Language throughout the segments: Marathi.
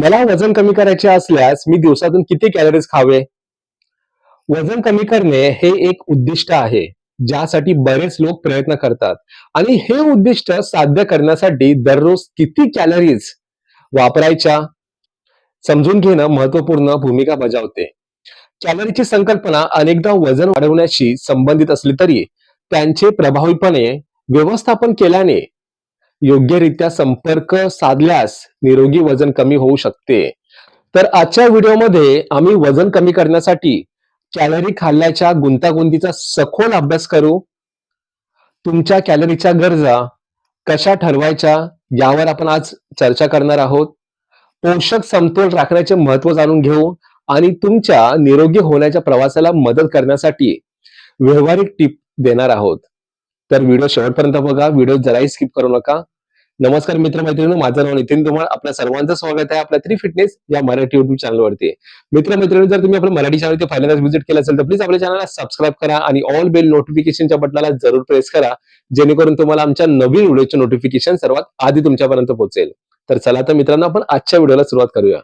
मला वजन कमी करायचे असल्यास मी दिवसातून किती कॅलरीज खावे? वजन कमी करणे हे एक उद्दिष्ट आहे ज्यासाठी बरेच लोक प्रयत्न करतात. आणि हे उद्दिष्ट साध्य करण्यासाठी दररोज किती कॅलरीज वापरायच्या? समजून घेणं महत्त्वपूर्ण भूमिका बजावते. कॅलरीची संकल्पना अनेकदा वजन वाढवण्याशी संबंधित असली तरी त्यांचे प्रभावीपणे व्यवस्थापन केल्याने योग्यरित्या संपर्क साधल्यास निरोगी वजन कमी होऊ शकते. तर आजच्या व्हिडिओमध्ये आम्ही वजन कमी करण्यासाठी कॅलरी खाल्ल्याच्या गुंतागुंतीचा सखोल अभ्यास करू. तुमच्या कॅलरीच्या गरजा कशा ठरवायच्या यावर आपण आज चर्चा करणार आहोत. पोषक समतोल राखण्याचे महत्त्व जाणून घेऊ आणि तुमच्या निरोगी होण्याच्या प्रवासाला मदत करण्यासाठी व्यवहारिक टिप देणार आहोत. तर व्हिडिओ शेवटपर्यंत बघा. व्हिडिओ जराही स्किप करू नका. नमस्कार मित्र मैत्रिणी माझं नाव नितीन धुमाळ आपल्या सर्वांचं स्वागत आहे आपल्या थ्री फिटनेस या मराठी युट्यूब चॅनलवरती मित्र मैत्रिणी जर तुम्ही आपल्या मराठी चॅनल पहिल्यांदाच व्हिजिट केलं असेल तर प्लीज आपल्या चॅनलला सबस्क्राईब करा आणि ऑल बेल नोटिफिकेशनच्या बटनाला जरूर प्रेस करा जेणेकरून तुम्हाला आमच्या नवीन व्हिडिओचे नोटिफिकेशन सर्वात आधी तुमच्यापर्यंत पोहोचेल. तर चला तर मित्रांनो आपण आजच्या व्हिडिओला सुरुवात करूया.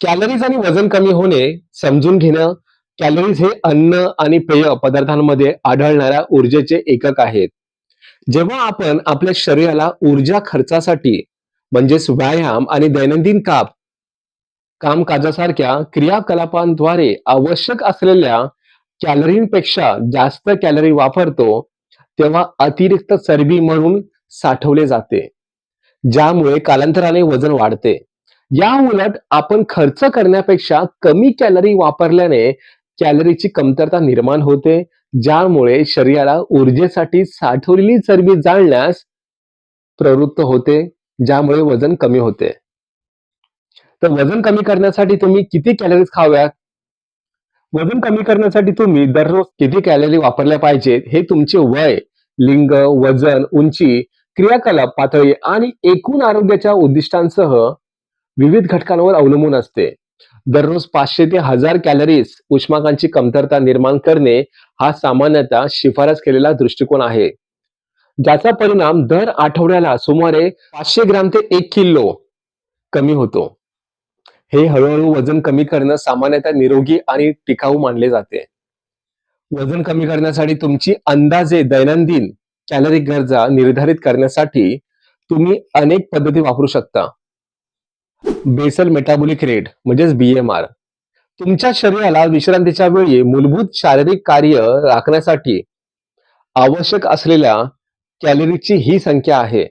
कॅलरीज आणि वजन कमी होणे समजून घेणं कॅलरीज हे अन्न आणि पेय पदार्थांमध्ये आढळणाऱ्या ऊर्जेचे एकक आहेत. जेव्हा आपण आपल्या शरीराला ऊर्जा खर्चासाठी म्हणजेच व्यायाम आणि दैनंदिन काप कामकाजासारख्या क्रियाकलापांद्वारे आवश्यक असलेल्या कॅलरींपेक्षा जास्त कॅलरी वापरतो तेव्हा अतिरिक्त चरबी म्हणून साठवले जाते ज्यामुळे कालांतराने वजन वाढते. या उलट आपण खर्च करण्यापेक्षा कमी कॅलरी वापरल्याने कॅलरीची कमतरता निर्माण होते ज्यामुळे शरीराला ऊर्जेसाठी साठवलेली चरबी जाळण्यास प्रवृत्त होते ज्यामुळे वजन कमी होते. तर वजन कमी करण्यासाठी तुम्ही किती कॅलरीज खाव्यात? वजन कमी करण्यासाठी तुम्ही दररोज किती कॅलरी वापरल्या पाहिजेत? हे तुमचे वय लिंग वजन उंची क्रियाकलाप पातळी आणि एकूण आरोग्याच्या उद्दिष्टांसह विविध घटकांवर अवलंबून असते. दररोज पाचशे ते हजार कॅलरीज उष्माकांची कमतरता निर्माण करणे हा सामान्यतः शिफारस केलेला दृष्टिकोन आहे. ज्याचा परिणाम दर आठवड्याला सुमारे पाचशे ग्राम ते एक किलो कमी होतो. हे हळूहळू वजन कमी करणं सामान्यतः निरोगी आणि टिकाऊ मानले जाते. वजन कमी करण्यासाठी तुमची अंदाजे दैनंदिन कॅलरी गरजा निर्धारित करण्यासाठी तुम्ही अनेक पद्धती वापरू शकता. बेसल मेटाबॉलिक रेट म्हणजेच बीएमआर तुमच्या शरीराला विश्रांतीच्या वेळी मूलभूत शारीरिक कार्य राखण्यासाठी आवश्यक असलेल्या कॅलरीची ही संख्या आहे.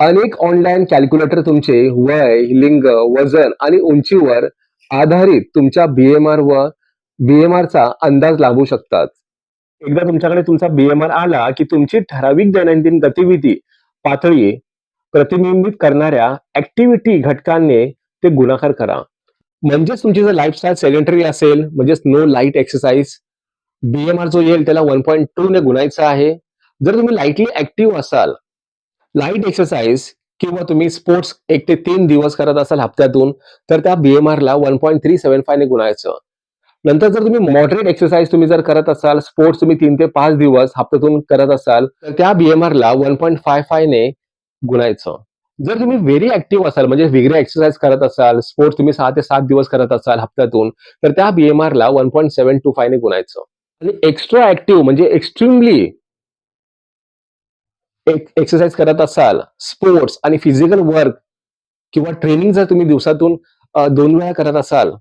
अनेक ऑनलाईन कॅल्क्युलेटर तुमचे वय लिंग वजन आणि उंचीवर आधारित तुमच्या बीएमआर व बीएमआर चा अंदाज लागू शकतात. एकदा तुमच्याकडे तुमचा बीएमआर आला की तुमची ठराविक दैनंदिन गतिविधी पातळी प्रतिबिंबित करणाऱ्या ऍक्टिव्हिटी घटकांनी ते गुणाकार करा. म्हणजेच तुमची जर लाईफस्टाईल सेडेंटरी असेल म्हणजेच नो लाइट एक्सरसाइज बीएमआर जो येईल त्याला वन पॉईंट टू ने गुणायचा आहे. जर तुम्ही लाईटली ऍक्टिव्ह असाल लाइट एक्सरसाइज किंवा तुम्ही स्पोर्ट्स एक ते तीन दिवस करत असाल हप्त्यातून तर त्या बीएमआर ला one point three seven five ने गुणायचं. नंतर जर तुम्ही मॉडरेट एक्सरसाइज तुम्ही जर करत असाल स्पोर्ट्स तुम्ही तीन ते पाच दिवस हप्त्यातून करत असाल तर त्या बीएमआर ला वन पॉईंट फाय फाय ने गुणायचं जर तुम्ही व्हेरी ऍक्टिव्ह असाल म्हणजे वेगळे एक्सरसाइज करत असाल स्पोर्ट्स तुम्ही सहा ते सात दिवस करत असाल हप्त्यातून तर त्या बीएमआरला one point seven two five गुणायचं आणि एक्स्ट्रा ऍक्टिव्ह म्हणजे एक्स्ट्रीमली एक्सरसाइज करत असाल स्पोर्ट्स आणि फिजिकल वर्क किंवा ट्रेनिंग जर तुम्ही दिवसातून दोन वेळा करत असाल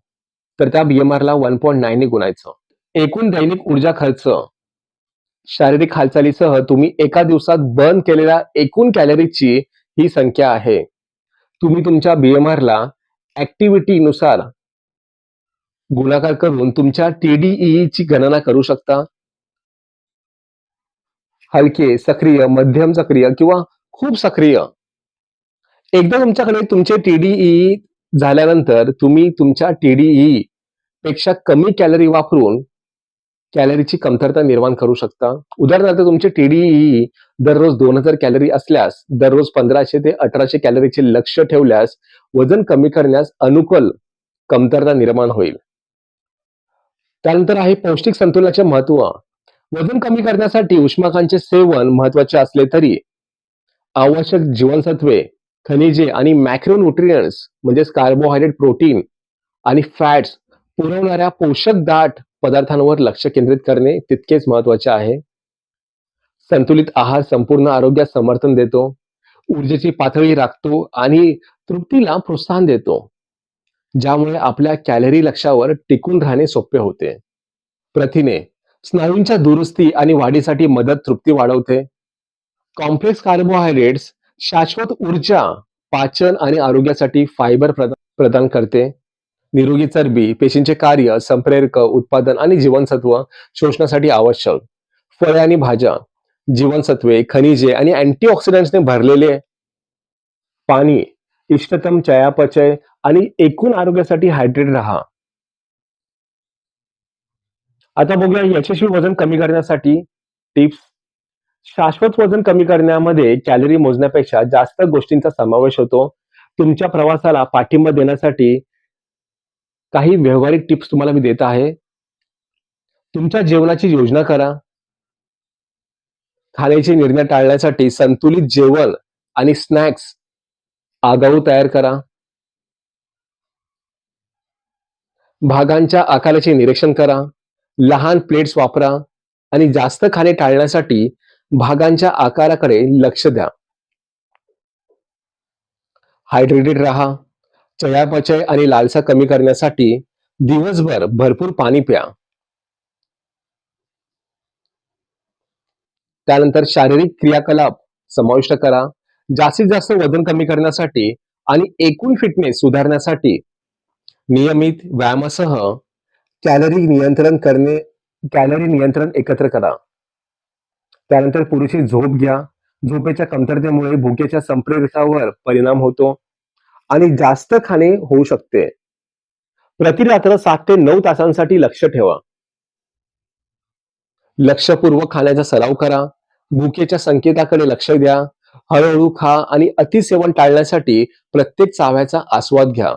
तर त्या बीएमआर ला वन पॉईंट नाईन ने गुणायचं एकूण दैनिक ऊर्जा खर्च शारीरिक हालचालीसह तुम्ही एका दिवसात बर्न केलेल्या एकूण कॅलरीची ही संख्या आहे. तुम्ही तुमच्या बीएमआरला ऍक्टिव्हिटीनुसार ऍक्टिव्हिटी नुसार गुणाकार करून तुमच्या टीडीई ची गणना करू शकता. हलके सक्रिय मध्यम सक्रिय किंवा खूप सक्रिय. एकदा तुमच्याकडे तुमचे टीडीई झाल्यानंतर तुम्ही तुमच्या टीडीई पेक्षा कमी कॅलरी वापरून कॅलरीची कमतरता निर्माण करू शकता. उदाहरणार्थ तुमचे टीडीई दररोज दोन हजार कॅलरी असल्यास दररोज पंधराशे ते अठराशे कॅलरीचे लक्ष ठेवल्यास वजन कमी करण्यास अनुकूल कमतरता निर्माण होईल. त्यानंतर आहे पौष्टिक संतुलनाचे महत्त्व. वजन कमी करण्यासाठी उष्माकांचे सेवन महत्त्वाचे असले तरी आवश्यक जीवनसत्वे खनिजे आणि मॅक्रोन्युट्रियन्ट्स म्हणजेच कार्बोहायड्रेट प्रोटीन आणि फॅट्स पुरवणाऱ्या पोषक दाट पदार्थांवर लक्ष केंद्रित करणे तितकेच महत्त्वाचे आहे. संतुलित आहार संपूर्ण आरोग्यास समर्थन देतो. ऊर्जेची पातळी राखतो आणि तृप्तीला प्रोत्साहन देतो. ज्यामुळे आपल्या कॅलरी लक्षावर टिकून राहणे सोपे होते. प्रथिने स्नायूंच्या दुरुस्ती आणि वाढीसाठी मदत तृप्ती वाढवते. कॉम्प्लेक्स कार्बोहायड्रेट्स शाश्वत ऊर्जा पाचन आणि आरोग्यासाठी फायबर प्रदान करते. निरोगी चरबी पेशींचे कार्य संप्रेरक उत्पादन आणि जीवनसत्व शोषणासाठी आवश्यक. फळे आणि भाज्या जीवनसत्वे खनिजे आणि अँटीऑक्सिडंट्सने भरलेले पाणी इष्टतम चयापचय आणि एकूण आरोग्यासाठी हायड्रेट राहा. आता बघूया यशस्वी वजन कमी करण्यासाठी टिप्स. शाश्वत वजन कमी करण्यामध्ये कॅलरी मोजण्यापेक्षा जास्त गोष्टींचा समावेश होतो. तुमच्या प्रवासाला पाठिंबा देण्यासाठी काही व्यावहारिक टिप्स तुम्हाला मी देत आहे. तुमच्या जेवणाची योजना करा. खाण्याचे निर्णय टाळण्यासाठी संतुलित जेवण आणि स्नॅक्स आगाऊ तयार करा. भागांच्या आकाराचे निरीक्षण करा. लहान प्लेट्स वापरा आणि जास्त खाणे टाळण्यासाठी भागांच्या आकाराकडे लक्ष द्या. हायड्रेटेड राहा. चयापचय आणि लालसा कमी करण्यासाठी दिवसभर भरपूर पाणी प्या. त्यानंतर शारीरिक क्रियाकलाप समाविष्ट करा. जास्तीत जास्त वजन कमी करण्यासाठी आणि एकूण फिटनेस सुधारण्यासाठी नियमित व्यायामासह कॅलरी नियंत्रण करणे कॅलरी नियंत्रण एकत्र करा. त्यानंतर पुरेशी झोप घ्या. झोपेच्या कमतरतेमुळे भुकेच्या संप्रेरकावर परिणाम होतो. आणि जास्त खाणे होऊ शकते. प्रतिरात्र सात ते नऊ तासांसाठी लक्ष ठेवा. लक्षपूर्वक खाण्याचा सराव करा. भुकेच्या संकेताकडे लक्ष द्या. हळूहळू खा आणि अतिसेवन टाळण्यासाठी प्रत्येक चाव्याचा आस्वाद घ्या.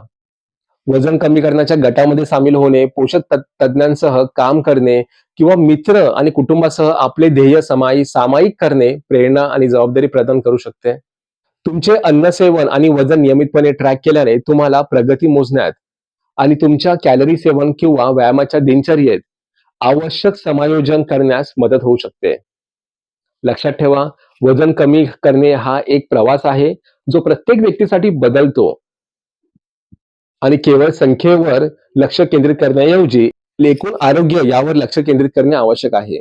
वजन कमी करण्याच्या गटामध्ये सामील होणे पोषक तज्ञ- तज्ञांसह काम करणे किंवा मित्र आणि कुटुंबासह आपले ध्येय समाई सामायिक करणे प्रेरणा आणि जबाबदारी प्रदान करू शकते. तुमचे अन्नसेवन आणि वजन नियमितपणे ट्रॅक केल्याने तुम्हाला प्रगती मोजण्यात आणि तुमच्या कॅलरी सेवन किंवा व्यायामाच्या दिनचर्येत आवश्यक समायोजन करण्यास मदत होऊ शकते. लक्षात ठेवा वजन कमी करणे हा एक प्रवास आहे जो प्रत्येक व्यक्तीसाठी बदलतो. आणि केवळ संख्येवर लक्ष केंद्रित करण्याऐवजी एकूण आरोग्य यावर लक्ष केंद्रित करणे आवश्यक आहे.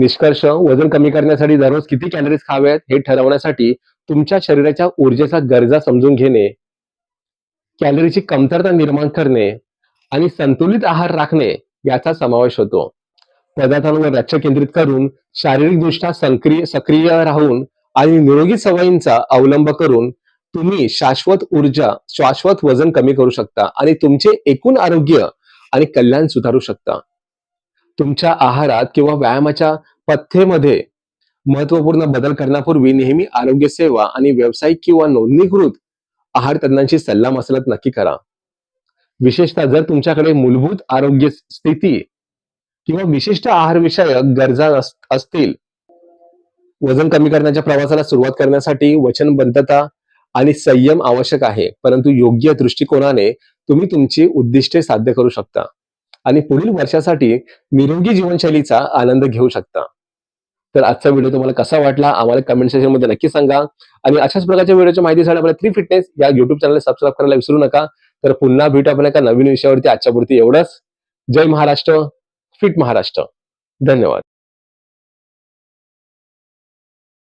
निष्कर्ष वजन कमी करण्यासाठी दररोज किती कॅलरीज खाव्यात हे ठरवण्यासाठी तुमच्या शरीराच्या ऊर्जेचा गरजा समजून घेणे कॅलरीची कमतरता निर्माण करणे आणि संतुलित आहार राखणे याचा समावेश होतो. पदार्थांवर लक्ष केंद्रित करून शारीरिकदृष्ट्या सक्रिय सक्रिय राहून आणि निरोगी सवयींचा अवलंब करून तुम्ही शाश्वत ऊर्जा शाश्वत वजन कमी करू शकता आणि तुमचे एकूण आरोग्य आणि कल्याण सुधारू शकता. तुमच्या आहारात किंवा व्यायामाच्या पथ्येमध्ये महत्त्वपूर्ण बदल करण्यापूर्वी नेहमी आरोग्य सेवा आणि व्यावसायिक किंवा नोंदणीकृत आहार तज्ञांची सल्ला मसलत नक्की करा. विशेषतः जर तुमच्याकडे मूलभूत आरोग्य स्थिती किंवा विशिष्ट आहार विषयक गरजा असतील. वजन कमी करण्याच्या प्रवासाला सुरुवात करण्यासाठी वचनबद्धता आणि संयम आवश्यक आहे परंतु योग्य दृष्टिकोनाने तुम्ही तुमची उद्दिष्टे साध्य करू शकता. आणि पुढील वर्षासाठी निरोगी जीवनशैलीचा आनंद घेऊ शकता. तर आजचा व्हिडिओ तुम्हाला कसा वाटला आम्हाला कमेंट सेक्शनमध्ये नक्की सांगा. आणि अशाच प्रकारच्या व्हिडिओच्या माहितीसाठी आपल्या थ्री फिटनेस या युट्यूब चॅनल सबस्क्राईब करायला विसरू नका. तर पुन्हा भेटू आपण एका नवीन विषयावरती आजच्या पुरती एवढंच. जय महाराष्ट्र फिट महाराष्ट्र. धन्यवाद.